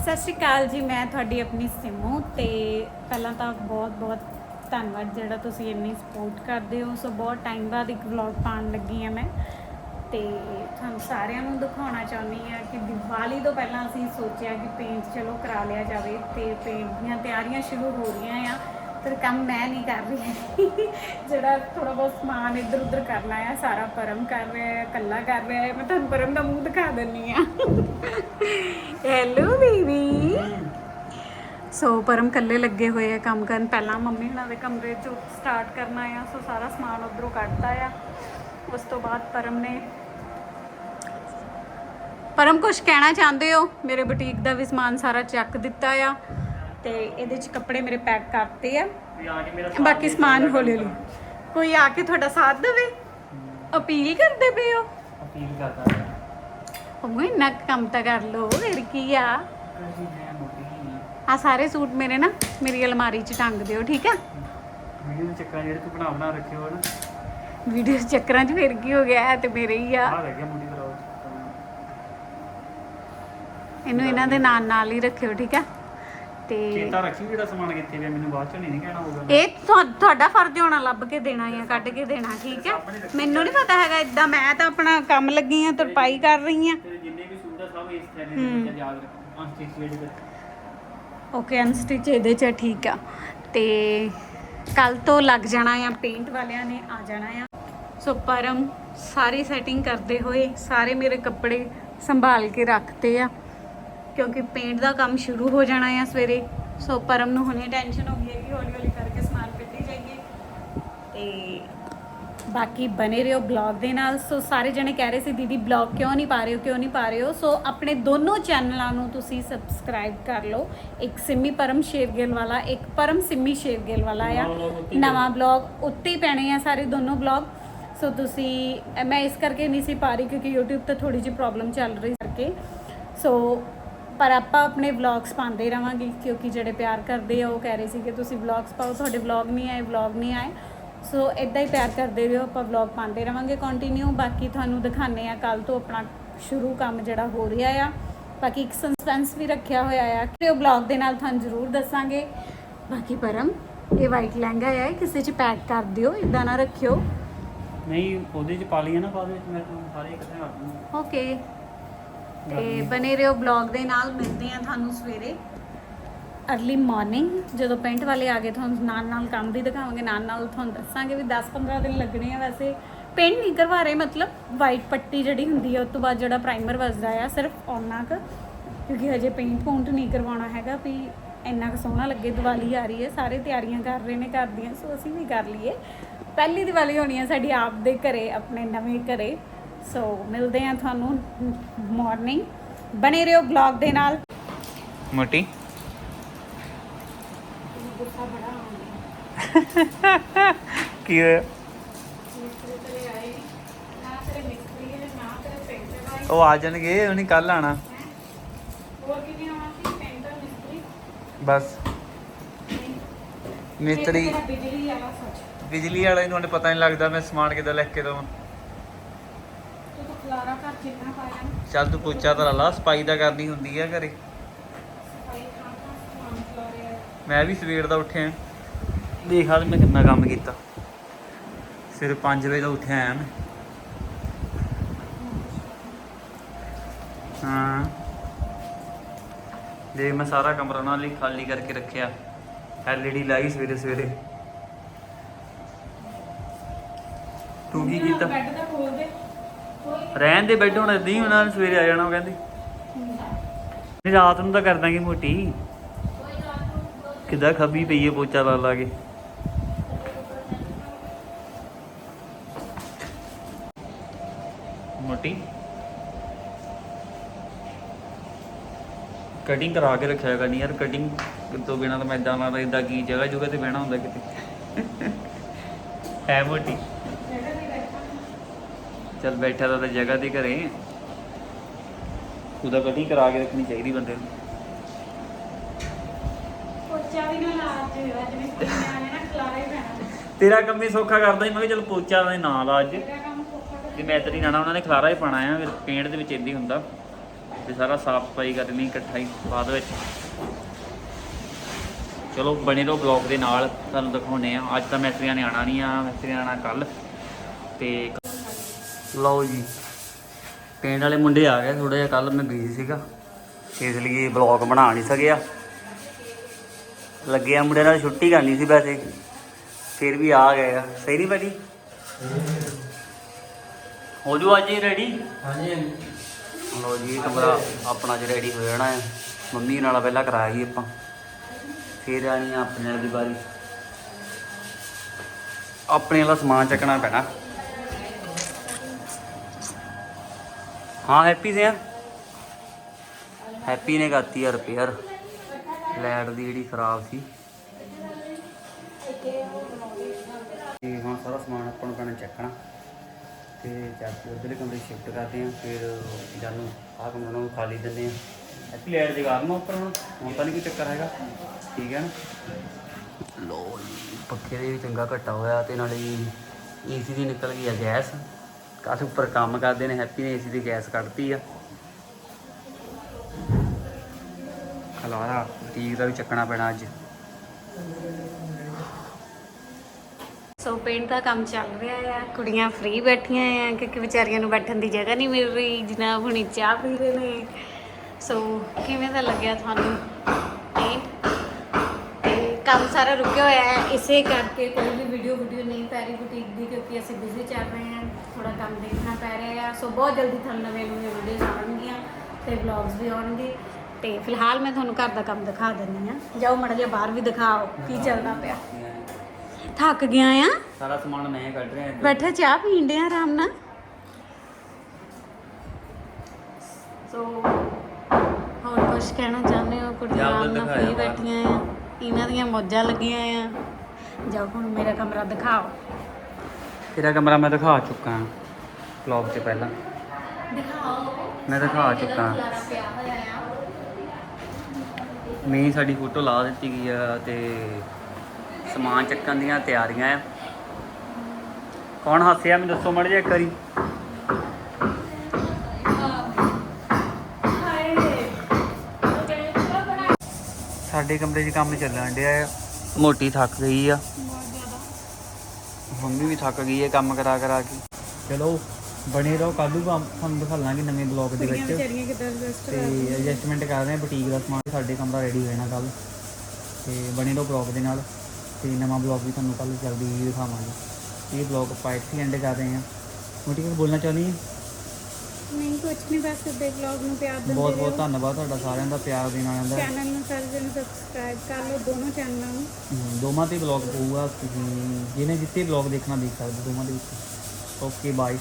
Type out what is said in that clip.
ਸਤਿ ਸ਼੍ਰੀ ਅਕਾਲ ਜੀ, ਮੈਂ ਤੁਹਾਡੀ ਆਪਣੀ ਸਿਮੂ ਤੇ ਪਹਿਲਾਂ ਤਾਂ ਬਹੁਤ ਬਹੁਤ ਧੰਨਵਾਦ ਜਿਹੜਾ ਤੁਸੀਂ ਇੰਨੀ ਸਪੋਰਟ ਕਰਦੇ ਹੋ। ਸੋ ਬਹੁਤ ਟਾਈਮ ਬਾਅਦ ਇੱਕ ਵਲੌਗ ਪਾਉਣ ਲੱਗੀ ਹਾਂ ਮੈਂ ਤੇ ਤੁਹਾਨੂੰ ਸਾਰਿਆਂ ਨੂੰ ਦਿਖਾਉਣਾ ਚਾਹੁੰਦੀ ਹਾਂ ਕਿ ਦੀਵਾਲੀ ਤੋਂ ਪਹਿਲਾਂ ਅਸੀਂ ਸੋਚਿਆ ਕਿ ਪੇਂਟ ਚਲੋ ਕਰਾ ਲਿਆ ਜਾਵੇ ਤੇ ਪੇਂਟ ਦੀਆਂ ਤਿਆਰੀਆਂ ਸ਼ੁਰੂ ਹੋ ਰਹੀਆਂ ਆ। ਪਰ ਕੰਮ ਮੈਂ ਨਹੀਂ ਕਰ ਰਹੀ। ਜਿਹੜਾ ਥੋੜਾ ਬਹੁਤ ਸਮਾਨ ਇੱਧਰ ਉੱਧਰ ਕਰਨਾ ਆ, ਸਾਰਾ ਪਰਮ ਕਰ ਰਿਹਾ ਹੈ ਇਕੱਲਾ ਕਰ ਰਿਹਾ ਹੈ ਮੈਂ ਤੁਹਾਨੂੰ ਪਰਮ ਦਾ ਮੂੰਹ ਦਿਖਾ ਦਿੰਨੀ ਆ। ਹੈਲੋ ਬੀਬੀ ਸੋ ਪਰਮ ਕੱਲੇ ਲੱਗੇ ਹੋਏ ਆ ਕੰਮ ਕਰਨ। ਪਹਿਲਾਂ ਮੰਮੀ ਹੁਣਾਂ ਦੇ ਕਮਰੇ ਚੋਂ ਸਟਾਰਟ ਕਰਨਾ ਆ ਸੋ ਸਾਰਾ ਸਮਾਨ ਉਧਰੋਂ ਕੱਢਤਾ ਆ। ਉਸ ਤੋਂ ਬਾਅਦ ਪਰਮ ਨੇ ਪਰਮ ਕੁਝ ਕਹਿਣਾ ਚਾਹੁੰਦੇ ਹੋ? ਮੇਰੇ ਬੁਟੀਕ ਦਾ ਵੀ ਸਮਾਨ ਸਾਰਾ ਚੱਕ ਦਿੱਤਾ ਆ। ਤੇ ਇਹਦੇ ਚ ਕੱਪੜੇ ਮੇਰੇ ਪੈਕ ਕਰਤੇ ਆ। ਬਾਕੀ ਸਮਾਨ ਹੌਲੀ ਹੌਲੀ। ਕੋਈ ਆ ਕੇ ਤੁਹਾਡਾ ਸਾਥ ਦੇਵੇ? ਅਪੀਲ ਕਰਦੇ ਪਏ ਹੋ? ਅਪੀਲ ਕਰਦਾ ਹੈ ਉਹ ਇੰਨਾ ਕੰਮ ਤਾਂ ਕਰ ਲੋ ਫਿਰ ਕੀ ਆ? ਆ। ਸਾਰੇ ਸੂਟ ਮੇਰੇ ਨਾ ਮੇਰੀ ਅਲਮਾਰੀ 'ਚ ਟੰਗ ਦਿਓ ਠੀਕ ਆ? ਵੀਡੀਓ ਦੇ ਚੱਕਰਾਂ ਜਿਹੜੇ ਤੂੰ ਬਣਾ ਬਣਾ ਰੱਖੇ ਹੋ ਨਾ ਵੀਡੀਓ ਚੱਕਰਾਂ 'ਚ ਫਿਰ ਕੀ ਹੋ ਗਿਆ ਹੈ ਤੇ ਮੇਰੇ ਹੀ ਆ। ਆ ਰਹਿ ਗਿਆ ਮੁੰਡੀ ਕਰਾਓ ਇਹਨੂੰ ਇਹਨਾਂ ਦੇ ਨਾਲ ਨਾਲ ਹੀ ਰੱਖਿਓ ਠੀਕ ਆ? ਤੇ ਚੇਤਾ ਰੱਖੀ ਜਿਹੜਾ ਸਮਾਨ ਕਿੱਥੇ ਪਿਆ ਮੈਨੂੰ ਬਾਅਦ ਚੋਂ ਨਹੀਂ ਕਹਿਣਾ ਹੋਊਗਾ। ਇਹ ਤੁਹਾ- ਤੁਹਾਡਾ ਫਰਜ਼ ਹੋਣਾ ਲੱਭ ਕੇ ਦੇਣਾ ਜਾਂ ਕੱਢ ਕੇ ਦੇਣਾ ਠੀਕ ਹੈ? ਮੈਨੂੰ ਨਹੀਂ ਪਤਾ ਹੈਗਾ ਇਦਾਂ ਮੈਂ ਤਾਂ ਆਪਣਾ ਕੰਮ ਲੱਗੀ ਆ ਤਰਪਾਈ ਕਰ ਰਹੀ ਆ। ਜਿੰਨੇ ਵੀ ਸੂਟ ਆ ਸਭ ਇਸ ਥੈਲੇ ਦੇ ਵਿੱਚ ਯਾਦ ਰੱਖੋ ਅਨਸਟਿਚ ਵਿੱਚ ਓਕੇ ਅਨਸਟਿਚ ਇਹਦੇ 'ਚ ਠੀਕ ਆ। ਤੇ ਕੱਲ ਤੋਂ ਲੱਗ ਜਾਣਾ ਆ ਪੇਂਟ ਵਾਲਿਆਂ ਨੇ ਆ ਜਾਣਾ ਆ। ਸੋ ਪਰਮ ਸਾਰੀ ਸੈਟਿੰਗ ਕਰਦੇ ਹੋਏ ਸਾਰੇ ਮੇਰੇ ਕੱਪੜੇ ਸੰਭਾਲ ਕੇ ਰੱਖਤੇ ਆ। ਕਿਉਂਕਿ ਪੇਂਟ ਦਾ ਕੰਮ ਸ਼ੁਰੂ ਹੋ ਜਾਣਾ ਆ ਸਵੇਰੇ। ਸੋ ਪਰਮ ਨੂੰ ਹੁਣੇ ਟੈਨਸ਼ਨ ਹੋ ਗਈ ਹੈ ਕਿ ਹੌਲੀ ਹੌਲੀ ਕਰਕੇ ਸਮਾਨ ਕੱਢੀ ਜਾਈਏ। ਤੇ ਬਾਕੀ ਬਨੇ ਰਹੋ ਬਲੌਗ ਦੇ ਨਾਲ। ਸੋ ਸਾਰੇ ਜਣੇ ਕਹਿ ਰਹੇ ਸੀ ਦੀਦੀ ਬਲੌਗ ਕਿਉਂ ਨਹੀਂ ਪਾ ਰਹੇ ਹੋ? ਕਿਉਂ ਨਹੀਂ ਪਾ ਰਹੇ ਹੋ? ਸੋ ਆਪਣੇ ਦੋਨੋਂ ਚੈਨਲਾਂ ਨੂੰ ਤੁਸੀਂ ਸਬਸਕ੍ਰਾਈਬ ਕਰ ਲਓ। ਇੱਕ ਸਿੰਮੀ ਪਰਮ ਸ਼ੇਰਗਿੱਲ ਵਾਲਾ ਇੱਕ ਪਰਮ ਸਿੰਮੀ ਸ਼ੇਰਗਿੱਲ ਵਾਲਾ ਆ। ਨਵਾਂ ਹੀ ਬਲੌਗ ਉੱਤੇ ਹੀ ਪੈਣੇ ਆ ਸਾਰੇ ਦੋਨੋਂ ਬਲੌਗ ਸੋ ਤੁਸੀਂ ਮੈਂ ਇਸ ਕਰਕੇ ਨਹੀਂ ਸੀ ਪਾ ਰਹੀ ਕਿਉਂਕਿ YouTube ਤੇ ਥੋੜੀ ਜਿਹੀ ਪ੍ਰੋਬਲਮ ਚੱਲ ਰਹੀ ਕਰਕੇ। ਸੋ ਪਰ ਆਪਾਂ ਆਪਣੇ ਵਲੌਗਸ ਪਾਉਂਦੇ ਰਵਾਂਗੇ ਕਿਉਂਕਿ ਜਿਹੜੇ ਪਿਆਰ ਕਰਦੇ ਆ ਉਹ ਕਹਿ ਰਹੇ ਸੀ ਕਿ ਤੁਸੀਂ ਵਲੌਗਸ ਪਾਓ ਤੁਹਾਡੇ ਵਲੌਗ ਨਹੀਂ ਆਏ ਵਲੌਗ ਨਹੀਂ ਆਏ। ਸੋ ਇਦਾਂ ਹੀ ਪਿਆਰ ਕਰਦੇ ਰਹੋ ਆਪਾਂ ਵਲੌਗ ਪਾਉਂਦੇ ਰਵਾਂਗੇ ਕੰਟੀਨਿਊ ਬਾਕੀ ਤੁਹਾਨੂੰ ਦਿਖਾਣੇ ਆ ਕੱਲ ਤੋਂ ਆਪਣਾ ਸ਼ੁਰੂ ਕੰਮ ਜਿਹੜਾ ਹੋ ਰਿਹਾ ਆ। ਬਾਕੀ ਇੱਕ ਸਸਪੈਂਸ ਵੀ ਰੱਖਿਆ ਹੋਇਆ ਆ ਕਿ ਉਹ ਵਲੌਗ ਦੇ ਨਾਲ ਤੁਹਾਨੂੰ ਜ਼ਰੂਰ ਦੱਸਾਂਗੇ। ਬਾਕੀ ਪਰਮ ਇਹ ਵਾਈਟ ਲਹਿੰਗਾ ਆ ਕਿਸੇ 'ਚ ਪੈਕ ਕਰ ਦਿਓ ਇਦਾਂ ਨਾ ਰੱਖਿਓ। ਨਹੀਂ ਉਹਦੇ ਚ ਪਾ ਲਈਏ ਨਾ ਬਾਅਦ ਵਿੱਚ ਮੈਂ ਤੁਹਾਨੂੰ ਸਾਰੇ ਇਕੱਠੇ ਕਰ ਦੂੰਗਾ। ਓਕੇ ਤੇ ਬਨੇ ਰਹੋ ਬਲੌਗ ਦੇ ਨਾਲ ਮਿਲਦੇ ਆ ਤੁਹਾਨੂੰ ਸਵੇਰੇ। ਅਰਲੀ ਮਾਰਨਿੰਗ ਜਦੋਂ ਪੈਂਟ ਵਾਲੇ ਆ ਗਏ ਤੁਹਾਨੂੰ ਨਾਲ ਨਾਲ ਕੰਮ ਵੀ ਦਿਖਾਵਾਂਗੇ ਨਾਲ ਨਾਲ ਤੁਹਾਨੂੰ ਦੱਸਾਂਗੇ ਵੀ 10-15 ਦਿਨ ਲੱਗਣੇ ਆ ਵੈਸੇ। ਪੇਂਟ ਨਹੀਂ ਕਰਵਾ ਰਹੇ ਮਤਲਬ ਵਾਈਟ ਪੱਟੀ ਜਿਹੜੀ ਹੁੰਦੀ ਹੈ ਉਸ ਤੋਂ ਬਾਅਦ ਜਿਹੜਾ ਪ੍ਰਾਈਮਰ ਵੱਜਦਾ ਆ ਸਿਰਫ ਉਹਨਾਂ ਕੁ ਕਿਉਂਕਿ ਹਜੇ ਪੇਂਟ ਪੌਂਟ ਨਹੀਂ ਕਰਵਾਉਣਾ ਹੈਗਾ ਵੀ ਇੰਨਾ ਕੁ ਸੋਹਣਾ ਲੱਗੇ ਦੀਵਾਲੀ ਆ ਰਹੀ ਹੈ ਸਾਰੇ ਤਿਆਰੀਆਂ ਕਰ ਰਹੇ ਨੇ ਘਰ ਦੀਆਂ ਸੋ ਅਸੀਂ ਵੀ ਕਰ ਲਈਏ। ਪਹਿਲੀ ਦੀਵਾਲੀ ਹੋਣੀ ਹੈ ਸਾਡੀ ਆਪ ਦੇ ਘਰੇ ਆਪਣੇ ਨਵੇਂ ਘਰੇ। ਸੋ ਮਿਲਦੇ ਆ ਤੁਹਾਨੂੰ ਮਾਰਨਿੰਗ ਬਣੇ ਰਹੋ ਬਲੌਗ ਦੇ ਨਾਲ। ਮੋਟੀ। ਕੀ ਹੋਇਆ? ਉਹ ਆ ਜਾਣਗੇ ਉਹਨੇ ਕੱਲ ਆਣਾ ਹੋਰ ਕਿਵੇਂ ਆਉਣਾ। ਸੀ ਪੇਂਟਰ ਮਿਸਤਰੀ ਬਸ ਮਿਸਤਰੀ ਬਿਜਲੀ ਵਾਲਾ ਸੱਚ। ਬਿਜਲੀ ਵਾਲੇ ਨੂੰ ਉਹਨੇ ਪਤਾ ਨਹੀਂ ਲੱਗਦਾ ਮੈਂ ਸਮਾਨ ਕਿੱਦਾਂ ਲਿਖ ਕੇ ਦਵਾਂ। ਖਲਾਰਾ ਘਰ ਜਿੰਨਾ ਪਾਇਆ ਨਾ। ਚੱਲ ਤੂੰ ਪੋਚਾ ਤਾਂ ਲਾ ਸਫ਼ਾਈ ਤਾਂ ਕਰਨੀ ਹੁੰਦੀ ਆ ਘਰੇ। ਸਫ਼ਾਈ ਖਾਂ ਖਾਂ ਸਮਾਨ ਖਲਾਰਿਆ ਮੈਂ ਵੀ ਸਵੇਰ ਦਾ ਉੱਠਿਆ। ਦੇਖ ਹਾਲ ਮੈਂ ਕਿੰਨਾ ਕੰਮ ਕੀਤਾ। ਸਿਰ 5 ਵਜੇ ਦਾ ਉੱਠਿਆ ਆ ਮੈਂ। ਹਾਂ। ਦੇਖ ਮੈਂ ਸਾਰਾ ਕਮਰਾ ਨਾਲ ਹੀ ਖਾਲੀ ਕਰਕੇ ਰੱਖਿਆ। ਐਲਈਡੀ ਲਾਈ ਸਵੇਰੇ ਸਵੇਰੇ। ਤੂੰ ਕੀ ਕੀਤਾ? ਬੈੱਡ ਦਾ ਖੋਲ ਦੇ। ਰਹਿਣ ਦੇ ਬੈੱਡ ਹੁਣ ਏਦਾਂ ਹੀ ਉਹਨਾਂ ਨੇ ਸਵੇਰੇ ਆ ਜਾਣਾ, ਉਹ ਕਹਿੰਦੇ। ਨਹੀਂ ਰਾਤ ਨੂੰ ਤਾਂ ਕਰ ਦਾਂਗੇ ਮੋਟੀ। ਕਿੱਦਾਂ ਖੱਬੀ ਪਈ ਹੈ ਪੋਚਾ ਲਾ ਲਾ ਕੇ। ਮੋਟੀ। ਕਟਿੰਗ ਕਰਾ ਕੇ ਰੱਖਿਆ ਕਰਨੀ ਯਾਰ ਕਟਿੰਗ ਤੋਂ ਬਿਨਾ ਤਾਂ ਮੈਂ ਇਦਾਂ ਲੱਗਦਾ ਇਦਾਂ ਕੀ ਜਗ੍ਹਾ ਜੁਗਾ ਤੇ ਬਹਿਣਾ ਹੁੰਦਾ ਕਿਤੇ। ਹੈ ਮੋਟੀ। ਚੱਲ ਬੈਠਾ ਤਾਂ ਜਗ੍ਹਾ ਤੇ ਘਰੇ। ਉਹਦਾ ਕਟਿੰਗ ਕਰਾ ਕੇ ਰੱਖਣੀ ਚਾਹੀਦੀ ਬੰਦੇ ਨੂੰ। ਪੋਚਾ ਵੀ ਨਾ ਲਾ ਅੱਜ ਅੱਜ ਮਿਸਤਰੀ ਨੇ ਆਣੇ ਨਾ ਖਲਾਰਾ ਹੀ ਪੈਣਾ। ਤੇਰਾ ਕੰਮ ਹੀ ਸੌਖਾ ਕਰਦਾ ਸੀ ਮੈਂ ਕਿਹਾ ਚੱਲ ਪੋਚਾ ਦੇ ਨਾਂ ਲਾ ਅੱਜ। ਤੇਰਾ ਕੰਮ ਸੌਖਾ ਤੇ ਮੈਂ ਤੇਰੀ ਨਾਣਾ ਉਹਨਾਂ ਨੇ ਖਲਾਰਾ ਹੀ ਪਾਣਾ ਆ ਫਿਰ ਪੇਂਟ ਦੇ ਵਿੱਚ ਇਦਾਂ ਹੁੰਦਾ। ਤੇ ਸਾਰਾ ਸਾਫ਼ ਸਫ਼ਾਈ ਕਰਨੀ ਇਕੱਠਾ ਹੀ ਬਾਅਦ ਵਿੱਚ। ਚਲੋ ਬਣੇ ਰਹੋ ਬਲੌਗ ਦੇ ਨਾਲ ਤੁਹਾਨੂੰ ਦਿਖਾਉਨੇ ਆ ਅੱਜ ਤਾਂ ਮੈਸਤਰੀਆਂ ਨੇ ਆਣਾ ਨਹੀਂ ਆ ਮੈਸਤਰੀਆਂ ਆਣਾ ਕੱਲ ਤੇ ਲਓ ਜੀ। ਪਿੰਡ ਵਾਲੇ ਮੁੰਡੇ ਆ ਗਏ ਥੋੜਾ ਜਿਹਾ ਕੱਲ ਮੈਂ ਬਿਜ਼ੀ ਸੀਗਾ। ਇਸ ਲਈ ਬਲੌਗ ਬਣਾ ਨਹੀਂ ਸਕਿਆ। ਲੱਗਿਆ ਮੁੰਡੇ ਨਾਲ ਛੁੱਟੀ ਕਰਨੀ ਸੀ ਵੈਸੇ। ਫਿਰ ਵੀ ਆ ਗਏ ਆ। ਸਹੀ ਨਹੀਂ ਭਾਜੀ? ਹੋ ਜੂ ਅੱਜ ਹੀ ਰੈਡੀ ਹਾਂਜੀ ਲਓ ਜੀ ਕਮਰਾ ਆਪਣਾ ਅੱਜ ਰੈਡੀ ਹੋ ਜਾਣਾ ਹੈ ਮੰਮੀ ਨਾਲ ਪਹਿਲਾਂ ਕਰਾਇਆ ਸੀ ਆਪਾਂ। ਫਿਰ ਆਣੀ ਆਪਣੇ ਵਾਲੀ ਵਾਰੀ। ਆਪਣੇ ਵਾਲਾ ਸਮਾਨ ਚੱਕਣਾ ਪੈਣਾ। ਹਾਂ ਹੈਪੀ ਸੇ ਹੈਪੀ ਨੇ ਕਰਤੀ ਆ ਰਿਪੇਅਰ ਲਾਈਟ ਦੀ ਜਿਹੜੀ ਖਰਾਬ ਸੀ। ਤੇ ਹਾਂ ਸਾਰਾ ਸਮਾਨ ਆਪਾਂ ਨੂੰ ਪੈਣਾ ਚੱਕਣਾ ਤੇ ਚੱਕ ਕੇ ਉਧਰਲੇ ਕਮਰੇ ਸ਼ਿਫਟ ਕਰਦੇ ਆ ਫਿਰ ਜਦ ਆਹ ਕਮਰਾ ਨੂੰ ਖਾਲੀ ਦਿੰਦੇ ਆ ਹੈਪੀ ਲਾਈਟ ਜਗਾ ਦਮਾ ਉੱਪਰ ਹੁਣ। ਹੁਣ ਤਾਂ ਨਹੀਂ ਕੋਈ ਚੱਕਰ ਹੈਗਾ। ਠੀਕ ਹੈ ਨਾ? ਲੋ ਪੱਖੇ ਦੇ ਵੀ ਚੰਗਾ ਘੱਟਾ ਹੋਇਆ ਤੇ ਨਾਲੇ ਏਸੀ ਦੀ ਨਿਕਲ ਗਈ ਆ ਗੈਸ। ਕਾਫੀ ਉੱਪਰ ਕੰਮ ਕਰਦੇ ਨੇ ਹੈਪੀ ਨੇ ਏਸੀ ਦੀ ਗੈਸ ਕੱਢਤੀ ਆ। ਖਲਾਰਾ ਠੀਕ ਦਾ ਵੀ ਚੱਕਣਾ ਪੈਣਾ ਅੱਜ। ਸੋ ਪੇਂਟ ਦਾ ਕੰਮ ਚੱਲ ਰਿਹਾ ਆ, ਕੁੜੀਆਂ ਫ੍ਰੀ ਬੈਠੀਆਂ ਆ, ਕਿਉਂਕਿ ਵਿਚਾਰੀਆਂ ਨੂੰ ਬੈਠਣ ਦੀ ਜਗ੍ਹਾ ਨਹੀਂ ਮਿਲ ਰਹੀ ਜਨਾਬ ਹੁਣੀ ਚਾਹ ਪੀ ਰਹੇ ਨੇ। ਸੋ ਕਿਵੇਂ ਦਾ ਲੱਗਿਆ ਤੁਹਾਨੂੰ? ਕੰਮ ਸਾਰਾ ਰੁਕਿਆ ਹੋਇਆ ਹੈ ਇਸੇ ਕਰਕੇ ਕੋਈ ਵੀ ਵੀਡੀਓ ਵੀਡੀਓ ਨਹੀਂ ਪੈ ਰਹੀ ਬੁਟੀਕ ਦੀ ਕਿਉਂਕਿ ਅਸੀਂ ਬਿਜ਼ੀ ਚੱਲ ਰਹੇ ਹਾਂ ਥੋੜਾ ਕੰਮ ਦੇਖਣਾ ਪੈ ਰਿਹਾ ਹੈ। ਸੋ ਬਹੁਤ ਜਲਦੀ ਤੁਹਾਨੂੰ ਨਵੇਂ ਨਵੇਂ ਵੀਡੀਓਜ਼ ਆਉਣਗੀਆਂ ਤੇ ਵਲੌਗਸ ਵੀ ਆਉਣਗੇ। ਤੇ ਫਿਲਹਾਲ ਮੈਂ ਤੁਹਾਨੂੰ ਘਰ ਦਾ ਕੰਮ ਦਿਖਾ ਦਿੰਦੀ ਆ ਜਾਓ ਮੜਾ ਜਿਹਾ ਬਾਹਰ ਵੀ ਦਿਖਾਓ ਕੀ ਚੱਲਦਾ ਪਿਆ। ਥੱਕ ਗਿਆ ਆ? ਸਾਰਾ ਸਮਾਨ ਮੈਂ ਕੱਢ ਰਿਹਾ। ਬੈਠੇ ਚਾਹ ਪੀਣ ਦੇ ਆਰਾਮ ਨਾਲ। ਸੋ ਹੋਰ ਕੁਝ ਕਹਿਣਾ ਚਾਹੁੰਦੇ ਹੋ? ਕੁੜੀਆਂ ਨਾਲ ਫ੍ਰੀ। ਬੈਠੀਆਂ ਆ। ਇਹਨਾਂ ਦੀਆਂ ਮੌਜਾਂ ਲੱਗੀਆਂ ਆ। ਜਾਓ ਹੁਣ ਮੇਰਾ ਕਮਰਾ ਦਿਖਾਓ। ਤੇਰਾ ਕਮਰਾ ਮੈਂ ਦਿਖਾ ਚੁੱਕਾ ਹਾਂ ਵਲੌਗ 'ਚ ਪਹਿਲਾਂ। ਦਿਖਾਓ। ਮੈਂ ਦਿਖਾ ਚੁੱਕਾ ਮੇਨ ਸਾਡੀ ਫੋਟੋ ਲਾ ਦਿੱਤੀ ਗਈ ਆ ਤੇ ਸਮਾਨ ਚੱਕਣ ਦੀਆਂ ਤਿਆਰੀਆਂ ਆ। ਕੌਣ ਹੱਸਿਆ ਮੈਨੂੰ ਦੱਸੋ ਮੜ ਜਾ ਇੱਕ ਸਾਡੇ ਕਮਰੇ 'ਚ ਕੰਮ ਚੱਲਣ ਡਿਆ ਆ। ਮੋਟੀ ਥੱਕ ਗਈ ਆ। ਮੰਮੀ ਵੀ ਥੱਕ ਗਈ ਹੈ ਕੰਮ ਕਰਾ ਕਰਾ ਕੇ। ਚਲੋ ਬਣੇ ਰਹੋ ਕੱਲੂ ਤੁਹਾਨੂੰ ਦਿਖਾ ਲਾਂਗੇ ਨਵੇਂ ਬਲੌਗ ਦੇ ਵਿੱਚ। ਵਿਚਾਰੀਆਂ ਕਿਦਾਂ ਐਡਜਸਟ ਤੇ ਐਡਜਸਟਮੈਂਟ ਕਰ ਰਹੇ ਹਾਂ ਬੁਟੀਕ ਦਾ ਸਮਾਨ ਸਾਡੇ ਕਮਰਾ ਰੈਡੀ ਹੋ ਜਾਣਾ ਕੱਲ ਤੇ ਬਣੇ ਰਹੋ ਬਲੌਗ ਦੇ ਨਾਲ। ਤੇ ਨਵਾਂ ਬਲੌਗ ਵੀ ਤੁਹਾਨੂੰ ਕੱਲ ਜਲਦੀ ਦਿਖਾਵਾਂਗੇ। ਇਹ ਬਲੌਗ ਆਪਾਂ ਇੱਥੇ ਐਂਡ ਕਰ ਰਹੇ ਹਾਂ ਮੋਟੀ ਕੁਝ ਬੋਲਣਾ ਚਾਹੁੰਦੀ ਹੈ ਨਹੀਂ ਕੁਝ ਨਹੀਂ ਬਸ ਅੱਦੇ ਵਲੌਗ ਨੂੰ ਪਿਆਰ ਦਿੰਦੇ ਬਹੁਤ ਬਹੁਤ ਰਹੋ। ਧੰਨਵਾਦ ਤੁਹਾਡਾ ਸਾਰਿਆਂ ਦਾ ਪਿਆਰ ਦੇਣਾ ਆਉਂਦਾ ਚੈਨਲ ਨੂੰ ਸਾਰੇ ਜਣੇ ਸਬਸਕ੍ਰਾਈਬ ਕਰ ਲਓ ਦੋਨੋਂ ਚੈਨਲਾਂ ਨੂੰ। ਦੋਵਾਂ ਤੇ ਬਲੌਗ ਪਊਗਾ ਤੁਸੀਂ ਜਿਹਨੇ ਜਿੱਤੇ ਬਲੌਗ ਦੇਖਣਾ ਦੇਖ ਸਕਦੇ ਦੋਵਾਂ ਦੇ ਵਿੱਚ। Okay bye